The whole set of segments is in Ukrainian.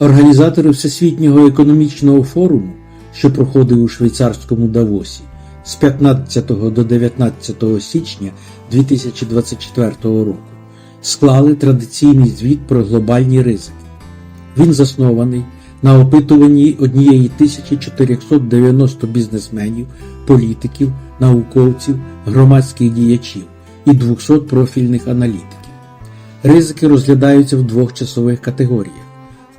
Організатори Всесвітнього економічного форуму, що проходив у швейцарському Давосі з 15 до 19 січня 2024 року, склали традиційний звіт про глобальні ризики. Він заснований на опитуванні однієї 1490 бізнесменів, політиків, науковців, громадських діячів і 200 профільних аналітиків. Ризики розглядаються в двох часових категоріях: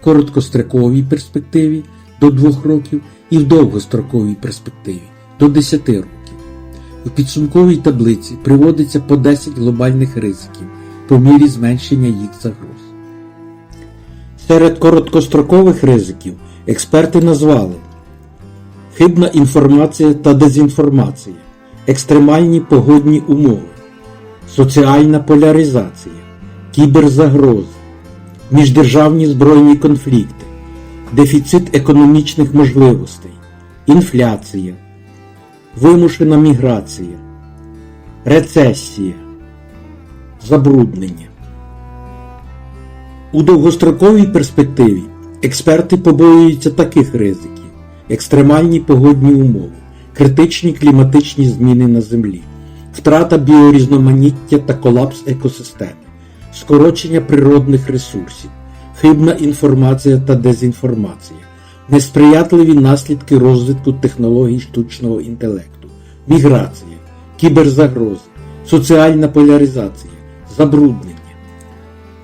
короткостроковій перспективі до 2 років і в довгостроковій перспективі до 10 років. У підсумковій таблиці приводиться по 10 глобальних ризиків по мірі зменшення їх загроз. Серед короткострокових ризиків експерти назвали хибна інформація та дезінформація, екстремальні погодні умови, соціальна поляризація, кіберзагрози, міждержавні збройні конфлікти, дефіцит економічних можливостей, інфляція, вимушена міграція, рецесія, забруднення. У довгостроковій перспективі експерти побоюються таких ризиків: екстремальні погодні умови, критичні кліматичні зміни на Землі, втрата біорізноманіття та колапс екосистеми, скорочення природних ресурсів, хибна інформація та дезінформація, несприятливі наслідки розвитку технологій штучного інтелекту, міграція, кіберзагрози, соціальна поляризація, забруднення.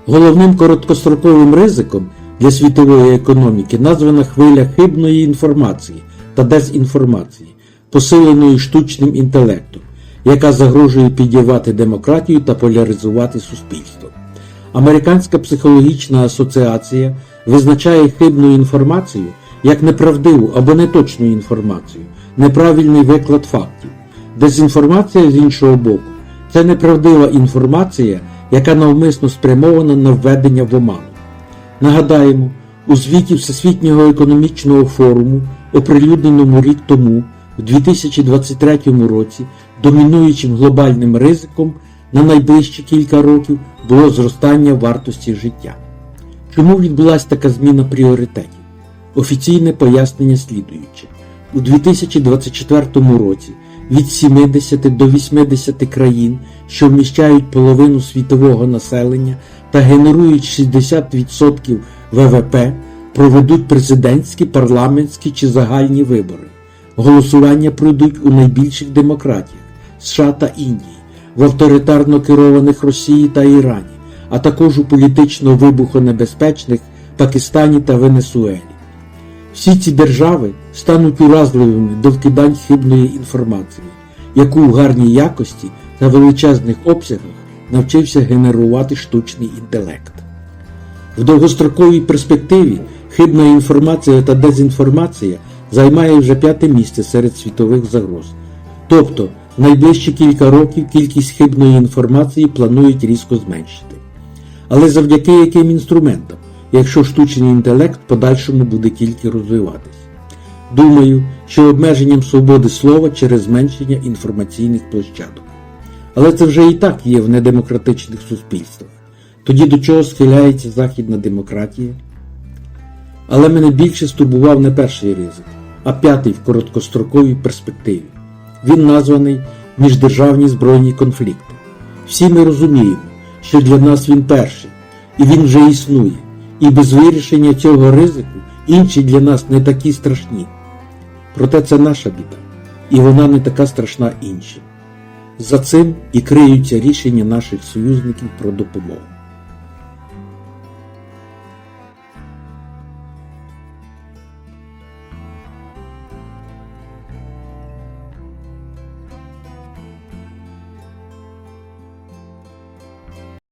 Головним короткостроковим ризиком для світової економіки названа хвиля хибної інформації та дезінформації, посиленої штучним інтелектом, яка загрожує підірвати демократію та поляризувати суспільство. Американська психологічна асоціація визначає хибну інформацію як неправдиву або неточну інформацію, неправильний виклад фактів. Дезінформація з іншого боку це неправдива інформація, яка навмисно спрямована на введення в оману. Нагадаємо, у звіті Всесвітнього економічного форуму, оприлюдненому рік тому, в 2023 році, домінуючим глобальним ризиком на найближчі кілька років було зростання вартості життя. Чому відбулася така зміна пріоритетів? Офіційне пояснення слідуюче. У 2024 році від 70 до 80 країн, що вміщають половину світового населення та генерують 60% ВВП, проведуть президентські, парламентські чи загальні вибори. Голосування пройдуть у найбільших демократіях США та Індії, в авторитарно керованих Росії та Ірані, а також у політично вибухонебезпечних Пакистані та Венесуелі. Всі ці держави стануть уразливими до вкидань хибної інформації, яку в гарній якості та величезних обсягах навчився генерувати штучний інтелект. В довгостроковій перспективі хибна інформація та дезінформація займає вже п'яте місце серед світових загроз. Тобто, найближчі кілька років кількість хибної інформації планують різко зменшити. Але завдяки яким інструментам, якщо штучний інтелект подальшому буде тільки розвиватись? Думаю, що обмеженням свободи слова через зменшення інформаційних площадок. Але це вже і так є в недемократичних суспільствах. Тоді до чого схиляється західна демократія? Але мене більше стурбував не перший ризик, а п'ятий в короткостроковій перспективі. Він названий міждержавні збройні конфлікти. Всі ми розуміємо, що для нас він перший, і він вже існує, і без вирішення цього ризику інші для нас не такі страшні. Проте це наша біда, і вона не така страшна іншим. За цим і криються рішення наших союзників про допомогу.